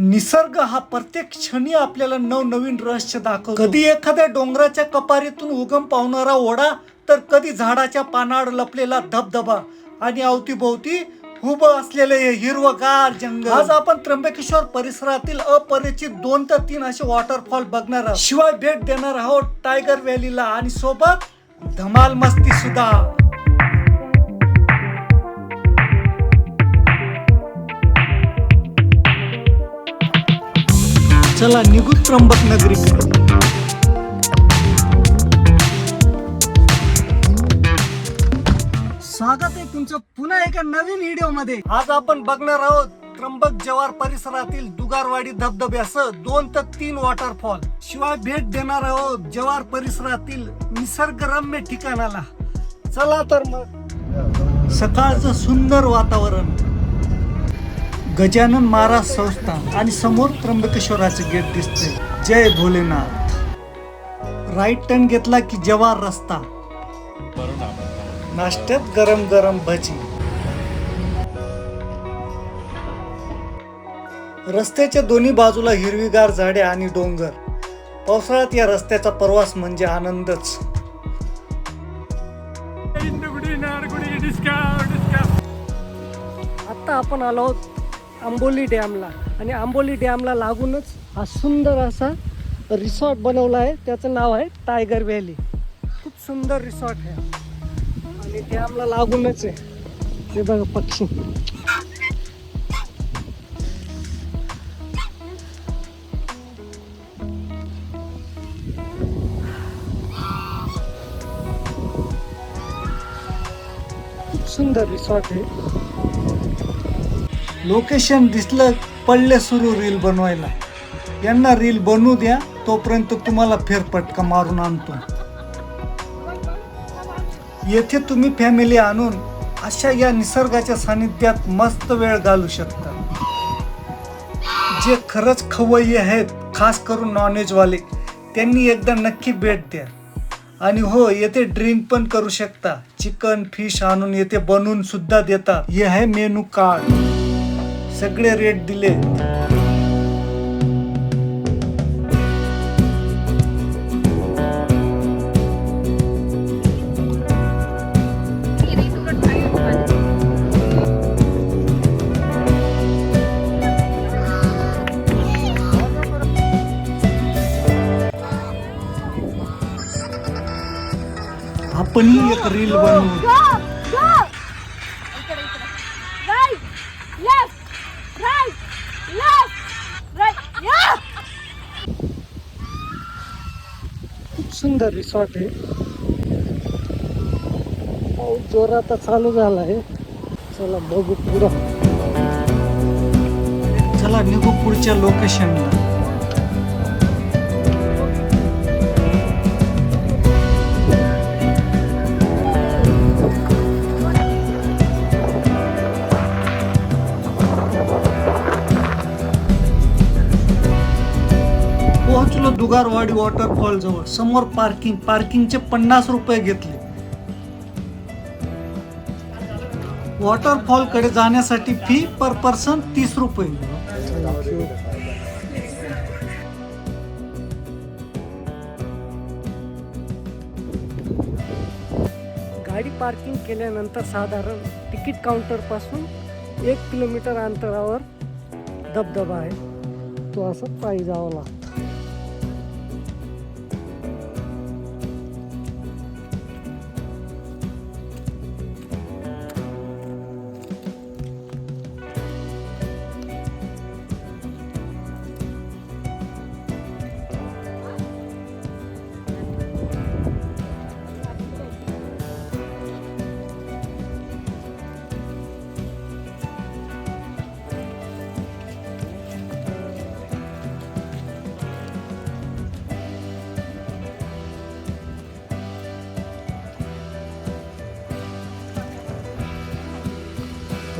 निसर्ग हा प्रत्येक क्षणी आपल्याला नवनवीन रहस्य दाखवतो. कधी एखाद्या डोंगराच्या कपारीतून उगम पावणारा ओढा तर कधी झाडाच्या पानाड लपलेला धबधबा आणि अवतीभोवती उभं असलेले हे हिरवगार जंगल. आज आपण त्र्यंबकेश्वर परिसरातील अपरिचित दोन ते तीन असे वॉटरफॉल बघणार आहोत. शिवाय भेट देणार आहोत टायगर व्हॅलीला आणि सोबत धमाल मस्ती सुद्धा. चला निघू त्र्यंबक नगरीकडे. स्वागत आहे तुमचं पुन्हा एका नवीन व्हिडिओमध्ये आज आपण बघणार आहोत त्र्यंबक जवार परिसरातील दुगारवाडी धबधब्यासह दोन ते तीन वॉटरफॉल शिवाय भेट देणार आहोत जवार परिसरातील निसर्गरम्य ठिकाणाला. चला तर मग. सकाळचं सुंदर वातावरण. गजानन महाराज संस्थान आणि समोर त्र्यंबकेश्वराचे गेट दिसते. जय भोलेनाथ. राईट टर्न घेतला की जवार रस्ता. नाश्त्यात गरम गरम भजी. रस्त्याच्या दोन्ही बाजूला हिरवीगार झाडे आणि डोंगर. पावसाळ्यात या रस्त्याचा प्रवास म्हणजे आनंदच. आता आपण आलो आहोत आंबोली डॅमला. आणि आंबोली डॅमला लागूनच हा सुंदर असा रिसॉर्ट बनवला आहे. त्याचं नाव आहे टायगर व्हॅली. खूप सुंदर रिसॉर्ट आहे. आणि डॅमला लागूनच आहे. हे बघा पक्षी. खूप सुंदर रिसॉर्ट आहे. लोकेशन दिसलं पडले सुरू रील बनवायला. यांना रील बनवू द्या तोपर्यंत तुम्हाला फेरपटका मारून आणतो. येथे तुम्ही फॅमिली आणून अशा या निसर्गाच्या सानिध्यात मस्त वेळ घालू शकता. जे खरंच खवय्ये आहेत खास करून नॉनव्हेजवाले त्यांनी एकदा नक्की भेट द्या. आणि हो येथे ड्रिंक पण करू शकता. चिकन फिश आणून येथे बनवून सुद्धा देतात हे आहे मेनू कार्ड सगळे रेट दिले. आपण एक रील बनवू. सुंदर रिसॉर्ट आहे. पाऊस आता चालू झाला आहे चला बघू पुढं. चला निघू पुढच्या लोकेशनला जुगारवाडी वॉटरफॉल जवळ समोर पार्किंग पार्किंगचे पन्नास रुपये घेतले. वॉटरफॉलकडे जाण्यासाठी फी पर पर्सन तीस रुपये. गाडी पार्किंग केल्यानंतर साधारण तिकीट काउंटरपासून एक किलोमीटर अंतरावर धबधबा आहे. तो असं पायी जावं लागतो.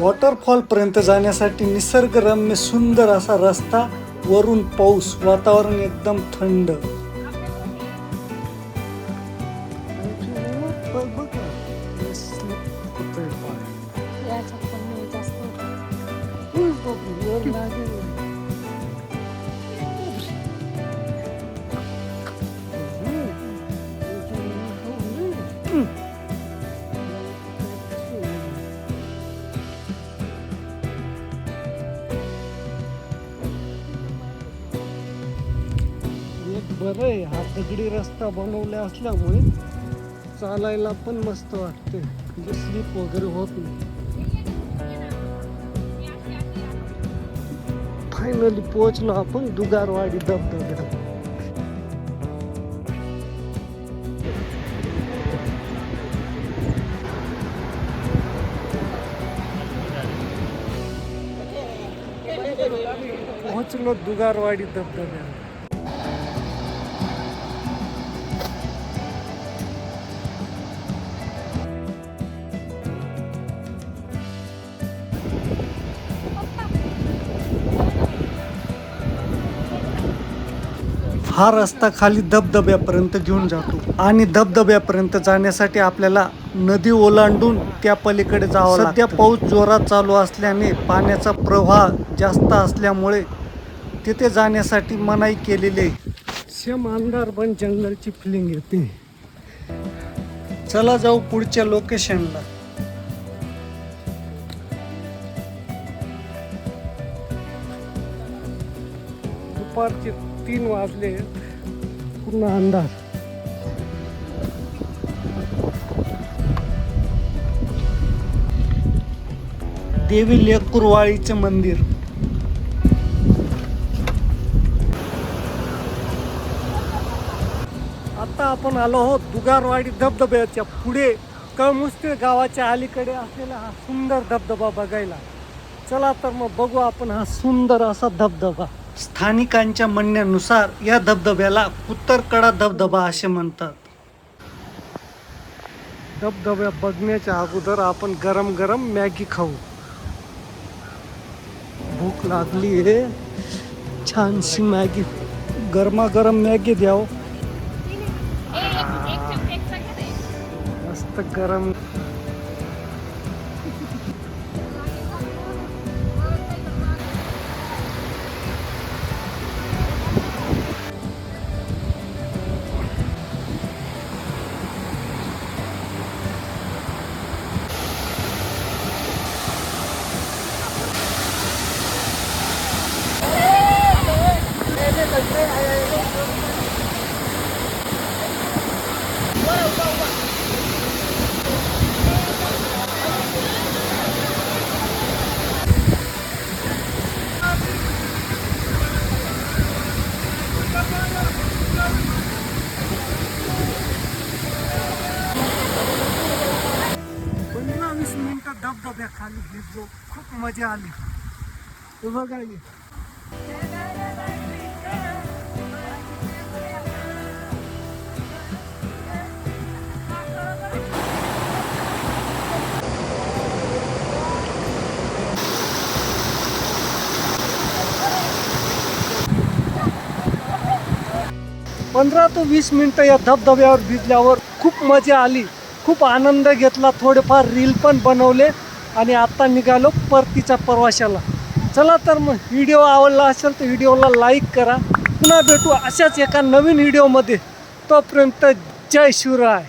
वॉटरफॉल पर्यंत जाण्यासाठी निसर्गरम्य सुंदर असा रस्ता वरून पाऊस वातावरण एकदम थंड. बरं आहे हा दगडी रस्ता बनवला असल्यामुळे चालायला पण मस्त वाटते. म्हणजे स्लिप वगैरे होत नाही. फायनली पोहोचलो आपण दुगारवाडी धबधब्यात पोहोचलो दुगारवाडी धबधब्यात हा रस्ता खाली धबधब्यापर्यंत घेऊन जातो आणि धबधब्यापर्यंत जाण्यासाठी आपल्याला नदी ओलांडून त्या पलीकडे जावं लागतं. सध्या पाऊस जोरात चालू असल्याने पाण्याचा प्रवाह जास्त असल्यामुळे तिथे जाण्यासाठी मनाई केलेली सेम अंधार पण जंगलची फिलिंग येते. चला जाऊ पुढच्या लोकेशनला दुपारचे तीन वाजले पूर्ण अंधार. देवी लेकुरवाळीचे मंदिर. आता आपण आलो आहोत दुगारवाडी धबधब्याच्या पुढे. कळमुस्ते गावाच्या अलीकडे असलेला हा सुंदर धबधबा बघायला. चला तर मग बघू आपण हा सुंदर असा धबधबा. स्थानिकांच्या म्हणण्यानुसार या धबधब्याला उत्तरकडा धबधबा असे म्हणतात. धबधब्या बघण्याच्या अगोदर आपण गरम गरम मॅगी खाऊ. भूक लागली आहे. छानशी मॅगी गरमागरम मॅगी द्याव. मस्त गरम. धबधब्याखाली धबधब्या खाली खूप मजा आली. हे बघा पंधरा ते वीस मिनटं या धबधब्यावर भिजल्यावर खूप मजा आली. खूप आनंद घेतला थोडेफार रील पण बनवले आणि आता निघालो परतीच्या प्रवाशाला. चला तर मग व्हिडिओ आवडला असेल तर व्हिडिओला लाईक करा. पुन्हा भेटू अशाच एका नवीन व्हिडिओमध्ये. तोपर्यंत जय शिवराय.